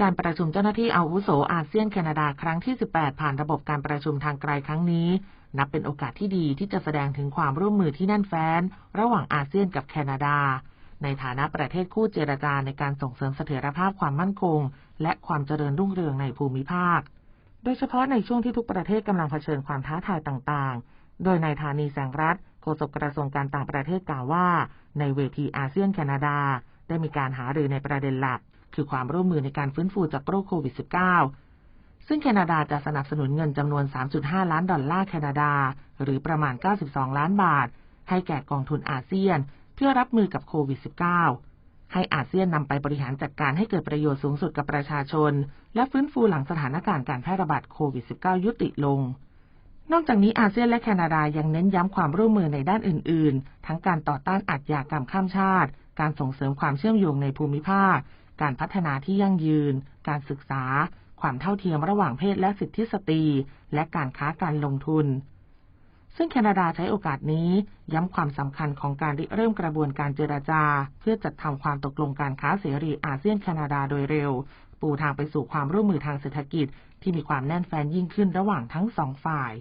การประชุมเจ้าหน้าที่อาวุโสอาเซียนแคนาดาครั้งที่ 18 ผ่านระบบการประชุมทางไกลครั้งนี้ นับเป็นโอกาสที่ดีที่จะแสดงถึงความร่วมมือที่แน่นแฟ้น ระหว่างอาเซียนกับแคนาดา ในฐานะประเทศคู่เจรจาในการส่งเสริมเสถียรภาพความมั่นคง และความเจริญรุ่งเรืองในภูมิภาค โดยเฉพาะในช่วงที่ทุกประเทศกำลังเผชิญความท้าทายต่างๆ โดยนายธานีแสงรัฐโฆษกกระทรวงการต่างประเทศกล่าวว่า ในเวทีอาเซียนแคนาดา ได้มีการหารือในประเด็นหลัก คือความร่วมมือในการฟื้นฟูจากโรคโควิด -19 ซึ่งแคนาดาจะสนับสนุนเงินจำนวน 3.5 ล้านดอลลาร์แคนาดา หรือประมาณ 92 ล้านบาท ให้แก่กองทุนอาเซียน เพื่อรับมือกับโควิด -19 ให้อาเซียนนำไปบริหารจัดการให้เกิดประโยชน์สูงสุดกับประชาชน และฟื้นฟูหลังสถานการณ์การแพร่ระบาดโควิด -19 ยุติลงนอกจากนี้อาเซียนและแคนาดายังเน้นย้ำความร่วมมือในด้านอื่น ๆ ทั้งการต่อต้านอาชญากรรมข้ามชาติ การส่งเสริมความเชื่อมโยงในภูมิภาค การพัฒนาที่ยั่งยืน การศึกษา ความเท่าเทียมระหว่างเพศและสิทธิสตรี และการค้าการลงทุน ซึ่งแคนาดาใช้โอกาสนี้ ย้ำความสำคัญของการริเริ่มกระบวนการเจราจา เพื่อจัดทำความตกลงการค้าเสรีอาเซียนแคนาดาโดยเร็ว ปูทางไปสู่ความร่วมมือทางเศรษฐกิจ ที่มีความแน่นแฟ้นยิ่งขึ้นระหว่างทั้งสองฝ่าย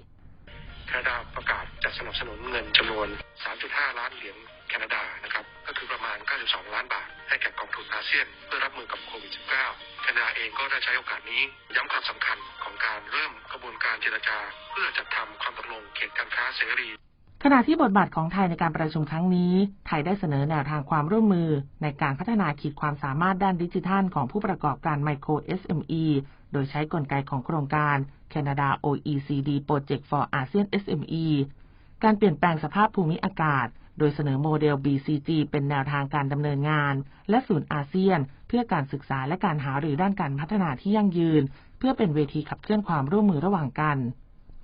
แคนาดาประกาศ จะสนับสนุนเงินจำนวน 3.5 ล้านเหรียญแคนาดานะครับก็คือประมาณ 92 ล้านบาท ให้แก่กองทุนอาเซียน เพื่อรับมือกับโควิด -19 แคนาดาเองก็ได้ใช้โอกาสนี้ ย้ำความสำคัญของการเริ่มกระบวนการเจรจา เพื่อจัดทำความตกลงเขตการค้าเสรีขณะที่บทบาทของไทยในการประชุมครั้งนี้ ไทยได้เสนอแนวทางความร่วมมือ ในการพัฒนาขีดความสามารถด้านดิจิทัล ของผู้ประกอบการไมโคร SME โดยใช้กลไกของโครงการ Canada OECD Project for ASEAN SME การเปลี่ยนแปลงสภาพภูมิอากาศ โดยเสนอโมเดล BCG เป็นแนวทางการดำเนินงาน และศูนย์อาเซียน เพื่อการศึกษาและการหารือด้านการพัฒนาที่ยั่งยืน เพื่อเป็นเวทีขับเคลื่อนความร่วมมือระหว่างกัน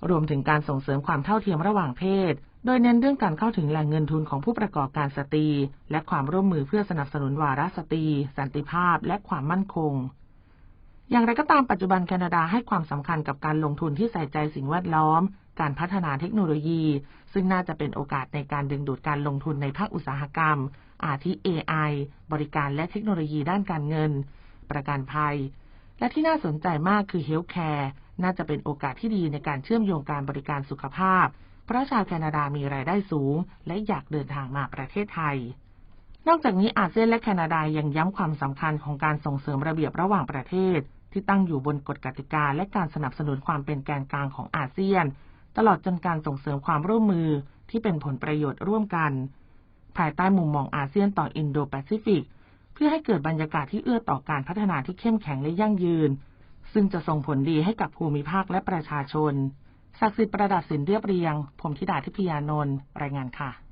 รวมถึงการส่งเสริมความเท่าเทียมระหว่างเพศ โดยเน้นเรื่องการเข้าถึงแหล่งเงินทุนของผู้ประกอบการสตรี และความร่วมมือเพื่อสนับสนุนวาระสตรี สันติภาพ และความมั่นคง อย่างไรก็ตามปัจจุบันแคนาดาให้ความสำคัญกับการลงทุนที่ใส่ใจสิ่งแวดล้อม การพัฒนาเทคโนโลยี ซึ่งน่าจะเป็นโอกาสในการดึงดูดการลงทุนในภาคอุตสาหกรรม อาทิ AI บริการและเทคโนโลยีด้านการเงิน ประกันภัย และที่น่าสนใจมากคือ Healthcare น่าจะเป็นโอกาสที่ดีในการเชื่อมโยงการบริการสุขภาพ เพราะชาวแคนาดามีรายได้สูง และอยากเดินทางมาประเทศไทยนอกจากนี้อาเซียนและแคนาดายังย้ำความสำคัญของการส่งเสริมระเบียบระหว่างประเทศ ที่ตั้งอยู่บนกฎกติกา และการสนับสนุนความเป็นแกนกลางของอาเซียน ตลอดจนการส่งเสริมความร่วมมือที่เป็นผลประโยชน์ร่วมกัน ภายใต้มุมมองอาเซียนต่ออินโดแปซิฟิก เพื่อให้เกิดบรรยากาศที่เอื้อต่อการพัฒนาที่เข้มแข็งและยั่งยืน ซึ่งจะส่งผลดีให้กับภูมิภาคและประชาชนศักดิ์สิทธิ์ประดับสินเรียบเรียง ผมธิดาทิพยานนท์รายงานค่ะ